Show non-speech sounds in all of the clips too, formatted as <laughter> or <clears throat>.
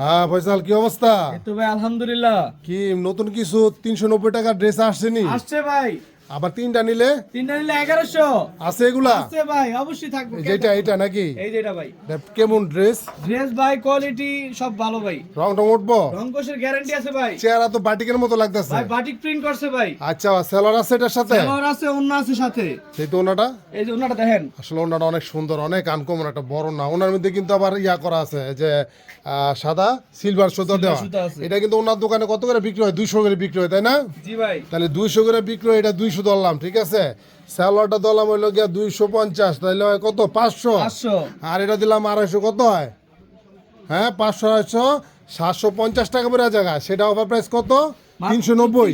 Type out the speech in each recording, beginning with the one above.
হ্যাঁ ফয়সাল কি অবস্থা? তো ভাই আলহামদুলিল্লাহ। কি নতুন কিছু? তিনশো নব্বই টাকা ড্রেস আসছেনি আসছে ভাই। আবার তিনটা নিলে? তিনটা নিলে এগারোশো। আছে এগুলা? আসছে ভাই অবশ্যই থাকবে। যেটা এটা নাকি? এই যেটা ভাই। কেমন ড্রেস ড্রেস ভাই কোয়ালিটি সব ভালো ভাই। রং টং উঠবো? রঙ্কশের গ্যারান্টি আছে ভাই। চেহারা তো বাটিকের মতো লাগতেছে। ভাই বাটিক প্রিন্ট করছে ভাই। আচ্ছা সেলার আছে এটার সাথে? আছে অন্য আছে সাথে। সেই তো ওনাটা এই যে ওনাটা দেখেন। আসলে ওনাটা অনেক সুন্দর অনেক আনকমন একটা বড় না। ওনার মধ্যে কিন্তু আবার ইয়া করা আছে যে সাদা সিলভার সুতো দেওয়া। এটা কিন্তু ওনার দোকানে কত করে বিক্রি হয়? দুইশো করে বিক্রি হয় তাই না? জি ভাই। তাহলে দুইশো করে বিক্রি হয় এটা দুইশো ধরলাম ঠিক আছে? স্যালোয়ারটা ধরলাম হইল গিয়া দুইশো পঞ্চাশ তাহলে হয় কত? পাঁচশো। পাঁচশো। আর এটা দিলাম আড়াইশো কত হয়? হ্যাঁ পাঁচশো আড়াইশো সাতশো পঞ্চাশ টাকা পরে জায়গা সেটা অফার প্রাইস কত? তিনশো নব্বই।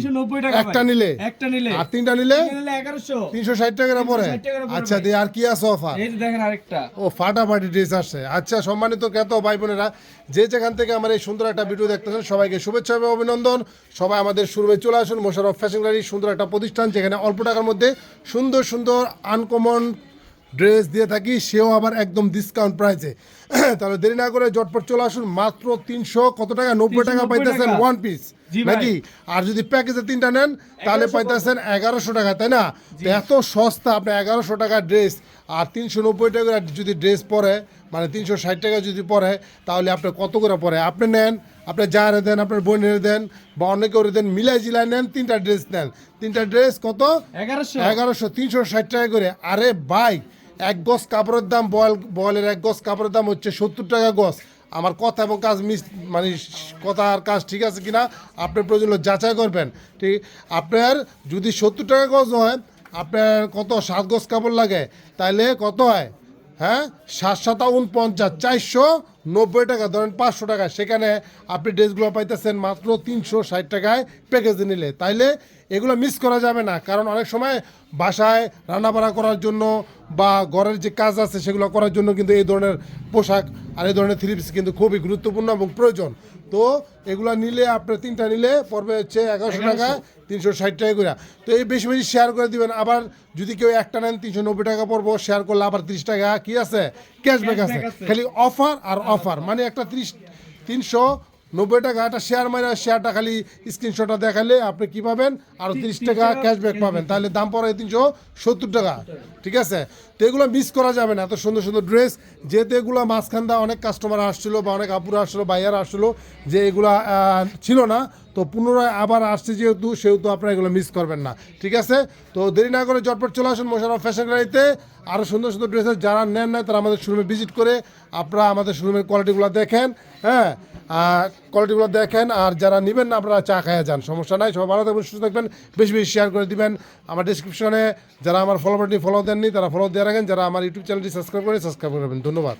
একটা নিলে। একটা নিলে। আর তিনটা নিলে? এগারোশো। তিনশো ষাট পরে 360 টাকা পড়বে আচ্ছা দিয়ে আর কি আছে অফার দেখেন আরেকটা। ও ফাটাফাটি ড্রেস আসছে। আচ্ছা সম্মানিত জ্ঞাত ভাই বোনেরা যে যেখান থেকে আমার এই সুন্দর একটা ভিডিও দেখতেছেন সবাইকে শুভেচ্ছা এবং অভিনন্দন। সবাই আমাদের শুরুবে চলে আসুন মোশারফ ফ্যাশন গ্যালারি সুন্দর একটা প্রতিষ্ঠান যেখানে অল্প টাকার মধ্যে সুন্দর সুন্দর আনকমন ড্রেস দিয়ে থাকি সেও আবার একদম ডিসকাউন্ট প্রাইসে <clears throat> তাহলে দেরি না করে জটপট চলে আসুন মাত্র তিনশো কত টাকা? নব্বই টাকা পাইতেছেন ওয়ান পিস নাকি? আর যদি প্যাকেজে তিনটা নেন তাহলে পাইতেছেন এগারোশো টাকা তাই না? এত সস্তা আপনি এগারোশো টাকা ড্রেস আর তিনশো নব্বই টাকা যদি ড্রেস পরে মানে তিনশো ষাট টাকা যদি পরে তাহলে আপনি কত করে পরে? আপনি নেন আপনি যারে দেন আপনার বোনের দেন বা অনেকে ওরে দেন মিলাই জিলাই নেন তিনটা ড্রেস নেন। তিনটা ড্রেস কত? এগারোশো। এগারোশো তিনশো ষাট টাকা করে। আরে ভাই এক গজ কাপড়ের দাম বয়েল, বয়েলের এক গজ কাপড়ের দাম হচ্ছে সত্তর টাকা গজ। আমার কথা এবং কাজ মিস মানে কথা আর কাজ ঠিক আছে কি না আপনার প্রয়োজন যাচাই করবেন, ঠিক? আপনার যদি সত্তর টাকা গজ হয়, আপনার কত, সাত গজ কাপড় লাগে তাহলে কত হয়? হ্যাঁ? সাত সাতা উনপঞ্চাশ চারশো নব্বই টাকা, ধরেন পাঁচশো টাকা। সেখানে আপনি ড্রেসগুলো পাইতেছেন মাত্র তিনশো ষাট টাকায় প্যাকেজে নিলে। তাইলে এগুলো মিস করা যাবে না। কারণ অনেক সময় বাসায় রান্নাবাড়া করার জন্য বা ঘরের যে কাজ আছে সেগুলো করার জন্য কিন্তু এই ধরনের পোশাক আর এই ধরনের থ্রি পিস কিন্তু খুবই গুরুত্বপূর্ণ এবং প্রয়োজন। তো এগুলা নিলে আপনার তিনটা নিলে পড়বে হচ্ছে এগারোশো টাকা তিনশো ষাট টাকা করে তো এই বেশি বেশি শেয়ার করে দিবেন। আবার যদি কেউ একটা নেন তিনশো নব্বই টাকা পড়ব শেয়ার করলে আবার ত্রিশ টাকা কি আছে? ক্যাশব্যাক আছে। আছে। খালি অফার আর অফার মানে একটা ত্রিশ তিনশো নব্বই টাকা একটা শেয়ার মানে শেয়ারটা খালি স্ক্রিনশটটা দেখালে আপনি কি পাবেন? আরও তিরিশ টাকা ক্যাশব্যাক পাবেন। তাহলে দাম পড়ে তিনশো সত্তর টাকা। ঠিক আছে? তো এগুলো মিস করা যাবে না। এত সুন্দর সুন্দর ড্রেস যেহেতু এগুলো মাঝখান দিয়ে অনেক কাস্টমার আসছিল বা অনেক আপুরা আসছিল বাইয়ার আসছিল যে এগুলা ছিল না তো পুনরায় আবার আসছে যেহেতু সেহেতু আপনারা এগুলো মিস করবেন না। ঠিক আছে? তো দেরি না করে চটপট চলে আসুন মোশারফ ফ্যাশন গ্যালারিতে আরও সুন্দর সুন্দর ড্রেসেস যারা নেন না তারা আমাদের শোরুমে ভিজিট করে আপনারা আমাদের শোরুমের কোয়ালিটিগুলো দেখেন হ্যাঁ? কোয়ালিটিগুলো দেখেন, আর যারা নেবেন না, আপনারা চা খাইয়া যান। সমস্যা নাই, সবাই ভালো থাকবেন, সুস্থ থাকবেন, বেশি বেশি শেয়ার করে দিবেন। আমার ডিসক্রিপশনে যারা আমার ফলোটি ফলো দেননি, তারা ফলো দিয়ে রাখেন, যারা আমার ইউটিউব চ্যানেলটি সাবস্ক্রাইব করে সাবস্ক্রাইব করবেন ধন্যবাদ।